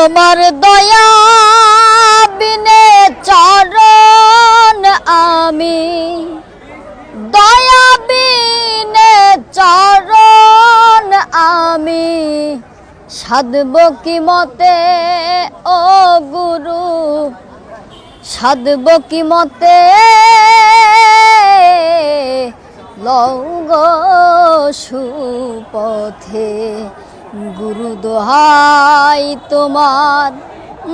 তোমার দয়া বিনে চরণ আমি। দয়া বিনে চরণ আমি। সাধব কি মতে, ও গুরু? সাধব কি মতে লৌগ সুপথে? গুরু দোহাই তোমার,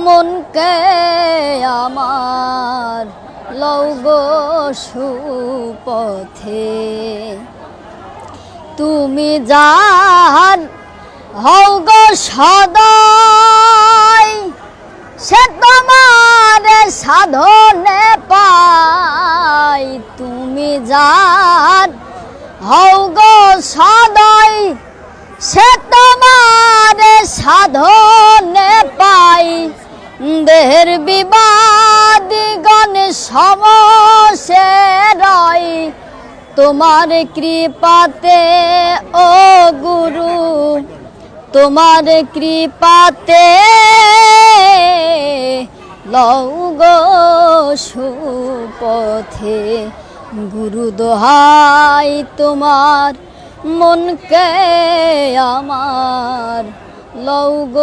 মনকে আমার লৌগ সুপথে। তুমি যার হও গো সদাই সে তোমার সাধনে পাই তুমি যার হও গো সদাই দেহের বিবাদ, গণ সমসে তোমার কৃপাতে, ও গুরু, তোমার কৃপাতে লৌগ সুপথে। গুরু দোহাই তোমার মনকে লৌগ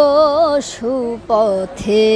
সুপথে।